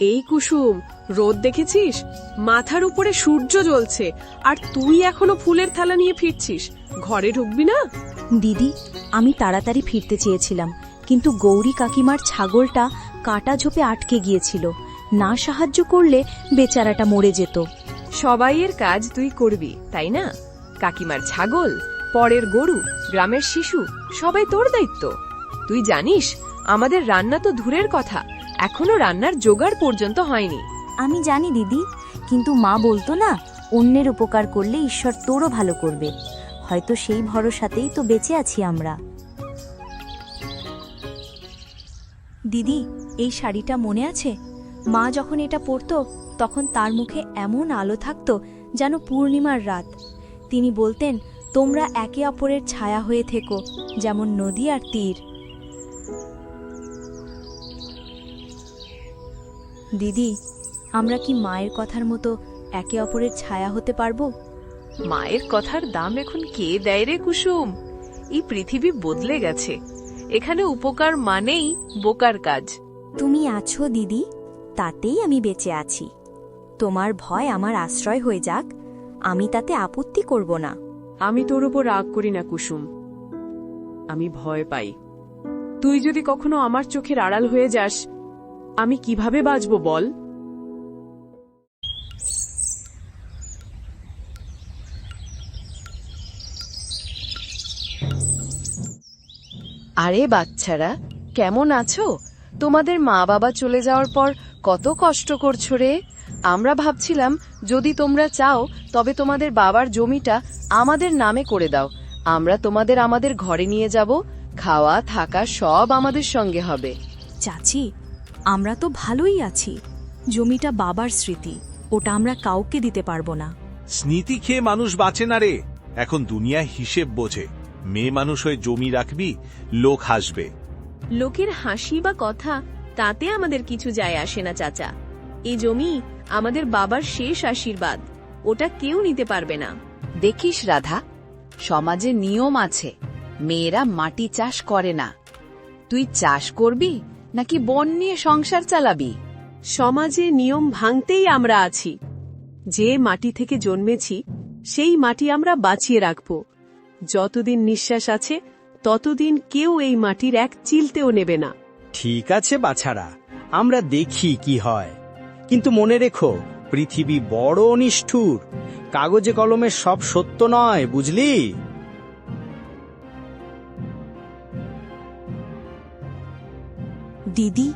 এই কুসুম রোদ দেখেছিস? মাথার উপরে সূর্য জ্বলছে আর তুই এখনও ফুলের থালা নিয়ে ফিরছিস। ঘরে ঢুকবি না? দিদি আমি তাড়াতাড়ি ফিরতে চেয়েছিলাম কিন্তু গৌরী কাকিমার ছাগলটা কাটা ঝোপে আটকে গিয়েছিল। না সাহায্য করলে বেচারাটা মরে যেত। সবাইয়ের কাজ তুই করবি তাই না? কাকিমার ছাগল পরের গরু গ্রামের শিশু সবাই তোর দায়িত্ব। তুই জানিস আমাদের রান্না তো দূরের কথা এখনও রান্নার জোগাড় পর্যন্ত হয়নি। আমি জানি দিদি, কিন্তু মা বলতো না, অন্যের উপকার করলে ঈশ্বর তোরও ভালো করবে। হয়তো সেই ভরসাতেই তো বেঁচে আছি আমরা। দিদি, এই শাড়িটা মনে আছে? মা যখন এটা পরতো, তখন তার মুখে এমন আলো থাকতো যেন পূর্ণিমার রাত। তিনি বলতেন, তোমরা একে অপরের ছায়া হয়ে থেকো, যেমন নদী আর তীর। দিদি আমরা কি মায়ের কথার মতো একে অপরের ছায়া হতে পারব? মায়ের কথার দাম এখন কে দেয় রে কুসুম? এই পৃথিবী বদলে গেছে। এখানে উপকার মানেই বোকার কাজ। তুমি আছো দিদি তাতেই আমি বেঁচে আছি। তোমার ভয় আমার আশ্রয় হয়ে যাক আমি তাতে আপত্তি করব না। আমি তোর উপর রাগ করি না কুসুম। আমি ভয় পাই। তুই যদি কখনো আমার চোখের আড়াল হয়ে যাস আমি কীভাবে বাঁচব বল? আরে বাচ্চারা কেমন আছো? তোমাদের মা বাবা চলে যাওয়ার পর কত কষ্ট করছ রে? আমরা ভাবছিলাম যদি তোমরা চাও তবে তোমাদের বাবার জমিটা আমাদের নামে করে দাও। আমরা তোমাদের আমাদের ঘরে নিয়ে যাব খাওয়া থাকা সব আমাদের সঙ্গে হবে। চাচি আমরা তো ভালোই আছি। জমিটা বাবার স্মৃতি ওটা আমরা কাউকে দিতে পারব না। স্মৃতি খেয়ে মানুষ বাঁচে না রে। এখন দুনিয়া হিসেব বোঝে। মেয়ে মানুষ হয়ে জমি রাখবি লোক হাসবে। লোকের হাসি বা কথা তাতে আমাদের কিছু যায় আসে না চাচা। এই জমি আমাদের বাবার শেষ আশীর্বাদ। ওটা কেউ নিতে পারবে না। দেখিস রাধা সমাজে নিয়ম আছে। মেয়েরা মাটি চাষ করে না। তুই চাষ করবি? নাকি বন নিয়ে সংসার চালাবি? সমাজে নিয়ম ভাঙতেই আমরা আছি। যে মাটি থেকে জন্মেছি সেই মাটি আমরা বাঁচিয়ে রাখব। যতদিন নিঃশ্বাস আছে ততদিন কেউ এই মাটির এক চিলতেও নেবে না। ঠিক আছে বাছারা আমরা দেখি কি হয়। কিন্তু মনে রেখো পৃথিবী বড় নিষ্ঠুর। কাগজে কলমে সব সত্য নয় বুঝলি? দিদি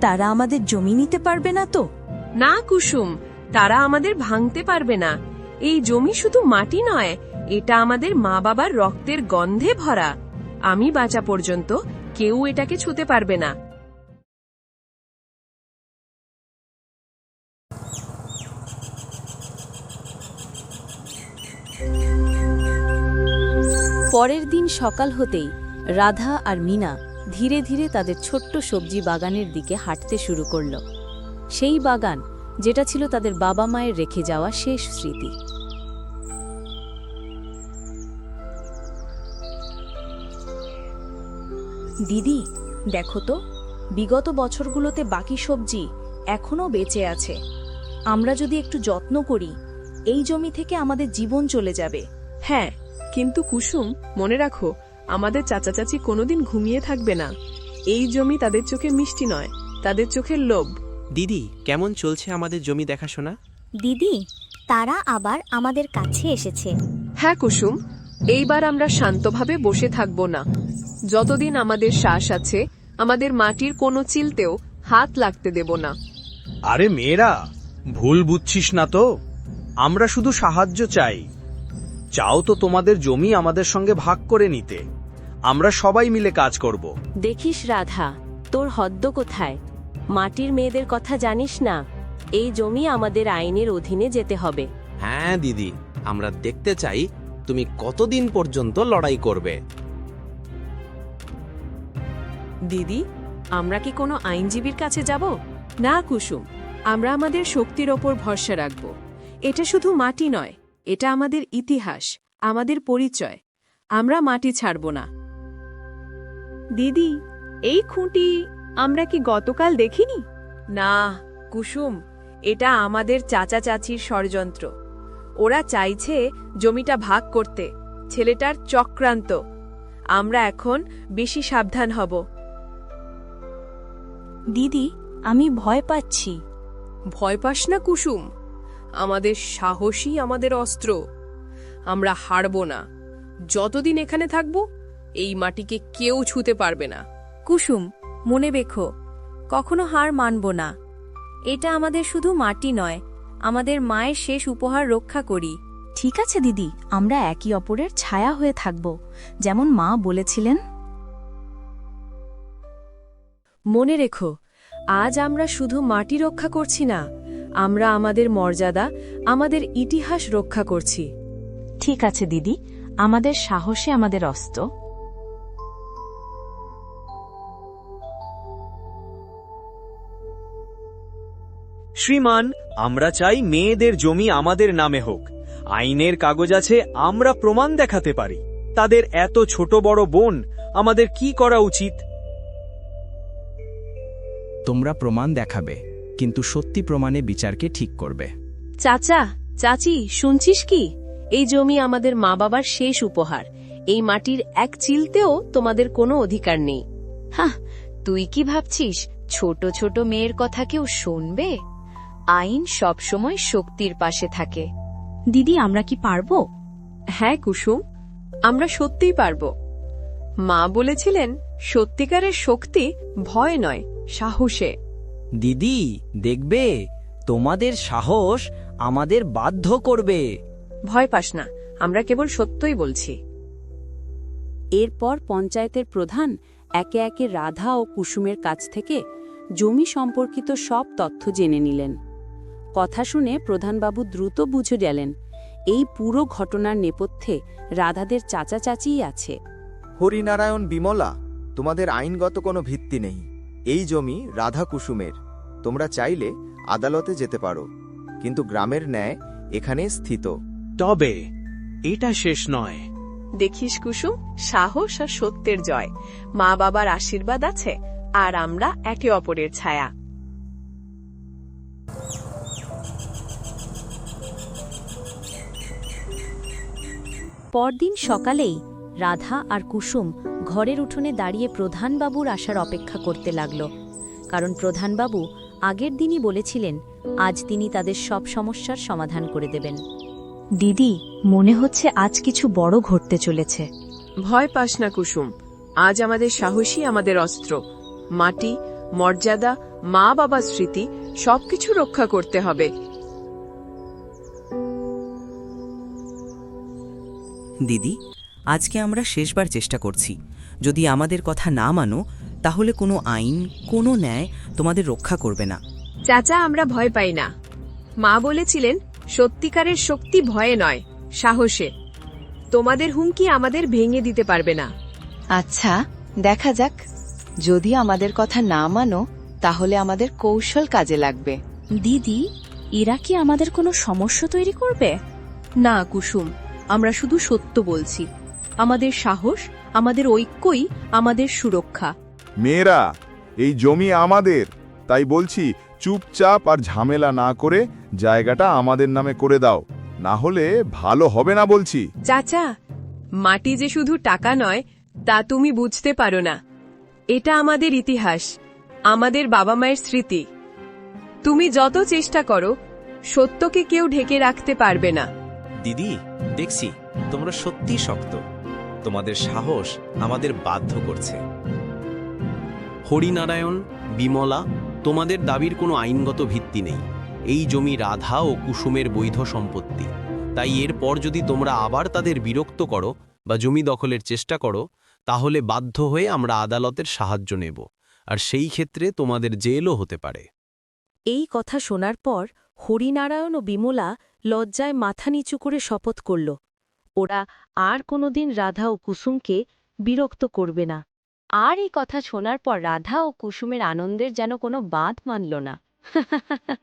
তারা আমাদের জমি নিতে পারবে না তো? না কুসুম তারা আমাদের ভাঙতে পারবে না। এই জমি শুধু মাটি নয় এটা আমাদের মা বাবার রক্তের গন্ধে ভরা। আমি বাঁচা পর্যন্ত কেউ এটাকে ছুতে পারবে না। পরের দিন সকাল হতেই রাধা আর মিনা ধীরে ধীরে তাদের ছোট্ট সবজি বাগানের দিকে হাঁটতে শুরু করল। সেই বাগান, যেটা ছিল তাদের বাবা মায়ের রেখে যাওয়া শেষ স্মৃতি। দিদি, দেখো তো, বিগত বছরগুলোতে বাকি সবজি এখনও বেঁচে আছে। আমরা যদি একটু যত্ন করি, এই জমি থেকে আমাদের জীবন চলে যাবে। হ্যাঁ কিন্তু কুসুম, মনে রাখো আমাদের চাচা চাচি কোনোদিন ঘুমিয়ে থাকবে না। এই জমি তাদের চোখে মিষ্টি নয় তাদের চোখের লোভ। দিদি কেমন চলছে আমাদের জমি দেখাশোনা? দিদি তারা আবার আমাদের কাছে এসেছে। হ্যাঁ কুসুম এইবার আমরা শান্তভাবে বসে থাকব না। যতদিন আমাদের শ্বাস আছে আমাদের মাটির কোনো চিলতেও হাত লাগতে দেব না। আরে মেয়েরা ভুল বুঝছিস না তো? আমরা শুধু সাহায্য চাই। চাও তো তোমাদের জমি আমাদের সঙ্গে ভাগ করে নিতে। আমরা সবাই মিলে কাজ করব। দেখিস রাধা তোর হদ্দ কোথায়? মাটির মেয়েদের কথা জানিস না? এই জমি আমাদের আইনের অধীনে যেতে হবে। হ্যাঁ দিদি আমরা দেখতে চাই তুমি কতদিন পর্যন্ত লড়াই করবে। দিদি আমরা কি কোনো আইনজীবীর কাছে যাব? না কুসুম আমরা আমাদের শক্তির ওপর ভরসা রাখব। এটা শুধু মাটি নয় এটা আমাদের ইতিহাস আমাদের পরিচয়। আমরা মাটি ছাড়ব না। দিদি এই খুঁটি আমরা কি গতকাল দেখিনি? না কুসুম এটা আমাদের চাচা চাচির ষড়যন্ত্র। ওরা চাইছে জমিটা ভাগ করতে ছেলেটার চক্রান্ত। আমরা এখন বেশি সাবধান হব। দিদি আমি ভয় পাচ্ছি। ভয় পাস না কুসুম আমাদের সাহসী আমাদের অস্ত্র। আমরা হারব না যতদিন এখানে থাকব এই মাটিকে কেউ ছুতে পারবে না। কুসুম মনে রেখো কখনো হার মানব না। এটা আমাদের শুধু মাটি নয় আমাদের মায়ের শেষ উপহার রক্ষা করি। ঠিক আছে দিদি আমরা একে অপরের ছায়া হয়ে থাকব যেমন মা বলেছিলেন। মনে রেখো আজ আমরা শুধু মাটি রক্ষা করছি না আমরা আমাদের মর্যাদা আমাদের ইতিহাস রক্ষা করছি। ঠিক আছে দিদি আমাদের সাহসে আমাদের অস্ত্র। শ্রীমান আমরা চাই মেয়েদের জমি আমাদের নামে হোক। আইনের কাগজ আছে আমরা প্রমাণ দেখাতে পারি। তাদের এত ছোট বড় বোন আমাদের কি করা উচিত? তোমরা প্রমাণ দেখাবে কিন্তু সত্যি প্রমাণে বিচারকে ঠিক করবে। চাচা চাচি শুনছিস কি? এই জমি আমাদের মা বাবার শেষ উপহার। এই মাটির এক চিলতেও তোমাদের কোনো অধিকার নেই। হাহ তুই কি ভাবছিস? ছোট ছোট মেয়ের কথা কেউ শুনবে? আইন সবসময় শক্তির পাশে থাকে। দিদি আমরা কি পারব? হ্যাঁ কুসুম আমরা সত্যিই পারব। মা বলেছিলেন সত্যিকারের শক্তি ভয় নয় সাহসে। দিদি দেখবে তোমাদের সাহস আমাদের বাধ্য করবে। ভয় পাস না আমরা কেবল সত্যই বলছি। এরপর পঞ্চায়েতের প্রধান একে একে রাধা ও কুসুমের কাছ থেকে জমি সম্পর্কিত সব তথ্য জেনে নিলেন। কথা শুনে প্রধানবাবু দ্রুত বুঝে গেলেন এই পুরো ঘটনার নেপথ্যে রাধাদের চাচা চাচিই আছে। হরিনারায়ণ বিমলা তোমাদের আইনগত কোনো ভিত্তি নেই। এই জমি রাধা কুসুমের। তোমরা চাইলে আদালতে যেতে পারো কিন্তু গ্রামের ন্যায় এখানে স্থিত। তবে এটা শেষ নয়। দেখিস কুসুম সাহস আর সত্যের জয়। মা বাবার আশীর্বাদ আছে আর আমরা একে অপরের ছায়া। পরদিন সকালেই রাধা আর কুসুম ঘরের উঠোনে দাঁড়িয়ে প্রধানবাবুর আসার অপেক্ষা করতে লাগল, কারণ প্রধানবাবু আগের দিনই বলেছিলেন, আজ তিনি তাদের সব সমস্যার সমাধান করে দেবেন। দিদি, মনে হচ্ছে আজ কিছু বড় ঘটতে চলেছে। ভয় পাস না কুসুম, আজ আমাদের সাহসী, আমাদের অস্ত্র। মাটি, মর্যাদা মা বাবার স্মৃতি, সবকিছু রক্ষা করতে হবে। দিদি আজকে আমরা শেষবার চেষ্টা করছি। যদি আমাদের কথা না মানো তাহলে কোনো আইন কোনো ন্যায় তোমাদের রক্ষা করবে না। চাচা আমরা ভয় পাই না। মা বলেছিলেন সত্যিকারের শক্তি ভয়ে নয় সাহসে। তোমাদের হুমকি আমাদের ভেঙে দিতে পারবে না। আচ্ছা দেখা যাক। যদি আমাদের কথা না মানো তাহলে আমাদের কৌশল কাজে লাগবে। দিদি এরা কি আমাদের কোনো সমস্যা তৈরি করবে? না কুসুম। আমরা শুধু সত্য বলছি। আমাদের সাহস আমাদের ঐক্যই আমাদের সুরক্ষা। মেয়েরা এই জমি আমাদের। তাই বলছি চুপচাপ আর ঝামেলা না করে জায়গাটা আমাদের নামে করে দাও। না হলে ভালো হবে না বলছি। চাচা মাটি যে শুধু টাকা নয় তা তুমি বুঝতে পারো না। এটা আমাদের ইতিহাস আমাদের বাবা মায়ের স্মৃতি। তুমি যত চেষ্টা করো সত্যকে কেউ ঢেকে রাখতে পারবে না। দিদি দেখছি, তোমরা সত্যি শক্ত। তোমাদের সাহস আমাদের বাধ্য করছে। হরিনারায়ণ, বিমলা, তোমাদের দাবির কোনো আইনগত ভিত্তি নেই। এই জমি রাধা ও কুসুমের বৈধ সম্পত্তি। তাই এরপর যদি তোমরা আবার তাদের বিরক্ত করো বা জমি দখলের চেষ্টা করো, তাহলে বাধ্য হয়ে আমরা আদালতের সাহায্য নেব। আর সেই ক্ষেত্রে তোমাদের জেলও হতে পারে। এই কথা শোনার পর হরিনারায়ণ ও বিমলা লজ্জায় মাথা নিচু করে শপথ করল। ওরা আর কোনোদিন রাধা ও কুসুমকে বিরক্ত করবে না। আর এই কথা শোনার পর রাধা ও কুসুমের আনন্দের যেন কোনো বাঁধ মানল না।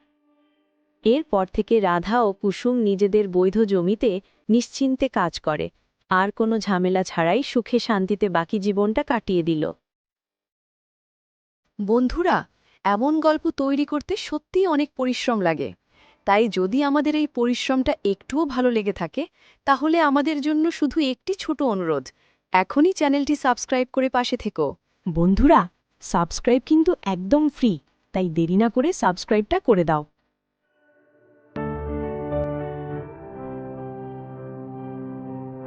এরপর থেকে রাধা ও কুসুম নিজেদের বৈধ জমিতে নিশ্চিন্তে কাজ করে। আর কোনো ঝামেলা ছাড়াই সুখে শান্তিতে বাকি জীবনটা কাটিয়ে দিল। বন্ধুরা, এমন গল্প তৈরি করতে সত্যিই অনেক পরিশ্রম লাগে। তাই যদি আমাদের এই পরিশ্রমটা একটুও ভালো লেগে থাকে, তাহলে আমাদের জন্য শুধু একটি ছোট অনুরোধ, এখনই চ্যানেলটি সাবস্ক্রাইব করে পাশে থেকো। বন্ধুরা, সাবস্ক্রাইব কিন্তু একদম ফ্রি, তাই দেরি না করে সাবস্ক্রাইবটা করে দাও।